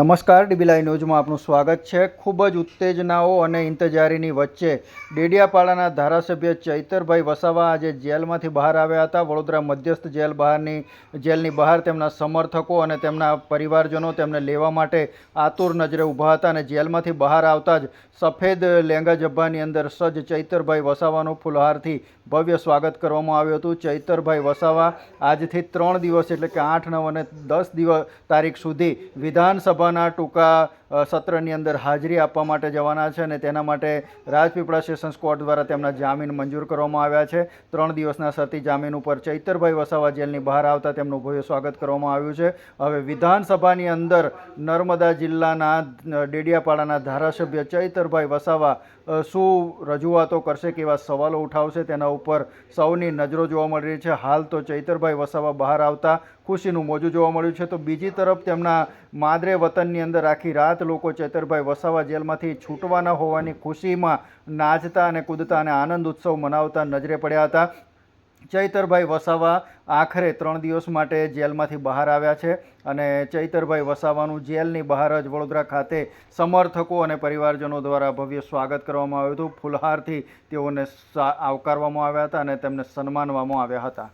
નમસ્કાર ડીબીલાઈ ન્યૂઝમાં આપનું સ્વાગત છે. ખૂબ જ ઉત્તેજનાઓ અને ઇંતજારીની વચ્ચે ડેડિયાપાડાના ધારાસભ્ય ચૈતરભાઈ વસાવા આજે જેલમાંથી બહાર આવ્યા હતા. વડોદરા મધ્યસ્થ જેલ બહારની, જેલની બહાર તેમના સમર્થકો અને તેમના પરિવારજનો તેમને લેવા માટે આતુર નજરે ઊભા હતા અને જેલમાંથી બહાર આવતા જ સફેદ લેંગા જબ્બાની અંદર સજ્જ ચૈતરભાઈ વસાવાનું ફુલહારથી ભવ્ય સ્વાગત કરવામાં આવ્યું હતું. ચૈતરભાઈ વસાવા આજથી ત્રણ દિવસ એટલે કે આઠ, નવ અને દસ દિવસ તારીખ સુધી વિધાનસભાના ટૂંકા સત્રની અંદર હાજરી આપવા માટે જવાના છે અને તેના માટે રાજપીપળા સેશન્સ કોર્ટ દ્વારા તેમના જામીન મંજૂર કરવામાં આવ્યા છે. ત્રણ દિવસના શરતી જામીન ઉપર ચૈતરભાઈ વસાવા જેલની બહાર આવતા તેમનું ભવ્ય સ્વાગત કરવામાં આવ્યું છે. હવે વિધાનસભાની અંદર નર્મદા જિલ્લાના ડેડિયાપાડાના ધારાસભ્ય ચૈતરભાઈ વસાવા શું રજૂઆતો કરશે કેવા સવાલો ઉઠાવશે? તેના ઉપર સૌની નજરો જોવા મળી રહી છે. હાલ તો ચૈતરભાઈ વસાવા બહાર આવતા ખુશીનું મોજું જોવા મળ્યું છે. તો બીજી તરફ તેમના માદરે વતનની અંદર આખી રાત લોકો ચૈતરભાઈ વસાવા જેલમાંથી છૂટવાના હોવાની ખુશીમાં નાચતા અને કૂદતા અને આનંદ ઉત્સવ મનાવતા નજરે પડ્યા હતા. ચૈતરભાઈ વસાવા આખરે ત્રણ દિવસ માટે જેલમાંથી બહાર આવ્યા છે અને ચૈતરભાઈ વસાવાનું જેલની બહાર જ વડોદરા ખાતે સમર્થકો અને પરિવારજનો દ્વારા ભવ્ય સ્વાગત કરવામાં આવ્યું હતું. ફુલહારથી તેઓને આવકારવામાં આવ્યા હતા અને તેમને સન્માનવામાં આવ્યા હતા.